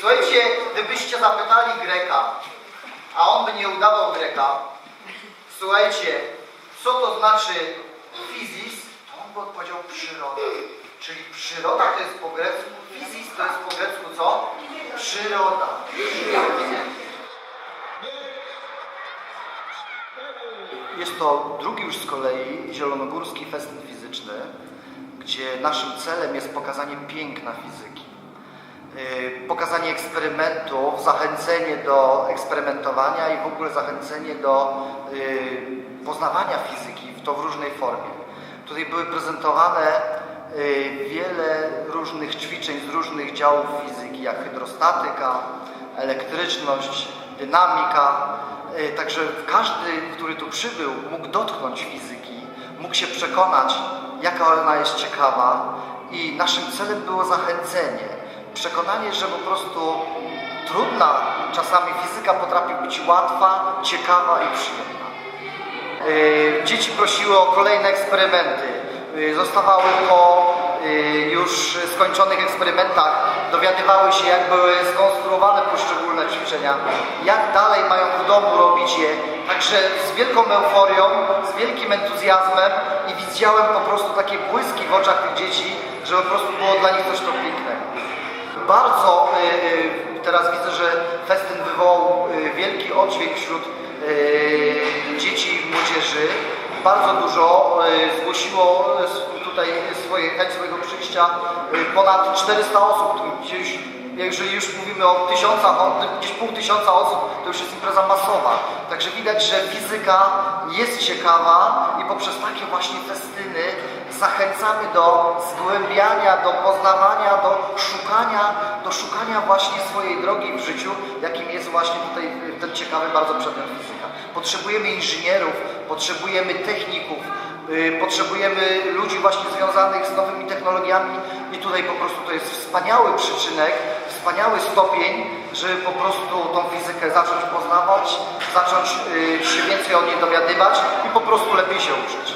Słuchajcie, gdybyście zapytali Greka, a on by nie udawał Greka, słuchajcie, co to znaczy fizis, to on by odpowiedział przyroda. Czyli przyroda to jest po grecku, fizis to jest po grecku co? Przyroda. Jest to drugi już z kolei zielonogórski festyn fizyczny, gdzie naszym celem jest pokazanie piękna fizyki. Yy, Pokazanie eksperymentów, zachęcenie do eksperymentowania i w ogóle zachęcenie do yy, poznawania fizyki, w to w różnej formie. Tutaj były prezentowane yy, wiele różnych ćwiczeń z różnych działów fizyki, jak hydrostatyka, elektryczność, dynamika. Także każdy, który tu przybył, mógł dotknąć fizyki, mógł się przekonać, jaka ona jest ciekawa i naszym celem było zachęcenie, przekonanie, że po prostu trudna czasami fizyka potrafi być łatwa, ciekawa i przyjemna. Yy, Dzieci prosiły o kolejne eksperymenty. Yy, Zostawały po yy, już skończonych eksperymentach, dowiadywały się, jak były skonstruowane poszczególne ćwiczenia, jak dalej mają w domu robić je. Także z wielką euforią, z wielkim entuzjazmem i widziałem po prostu takie błyski w oczach tych dzieci, że po prostu było dla nich coś to pięknego. Bardzo y, y, teraz widzę, że festyn wywołał y, wielki oddźwięk wśród dzieci i młodzieży. Bardzo dużo zgłosiło tutaj swoje, chęć swojego przyjścia ponad 400 osób. Gdzieś, jeżeli już mówimy o tysiącach, o gdzieś pół tysiąca osób, to już jest impreza masowa. Także widać, że fizyka jest ciekawa i poprzez takie właśnie festyny zachęcamy do zgłębiania, do poznawania, szukania, do szukania właśnie swojej drogi w życiu, jakim jest właśnie tutaj ten ciekawy bardzo przedmiot fizyka. Potrzebujemy inżynierów, potrzebujemy techników, y, potrzebujemy ludzi właśnie związanych z nowymi technologiami i tutaj po prostu to jest wspaniały przyczynek, wspaniały stopień, żeby po prostu tą fizykę zacząć poznawać, zacząć y, się więcej o niej dowiadywać i po prostu lepiej się uczyć.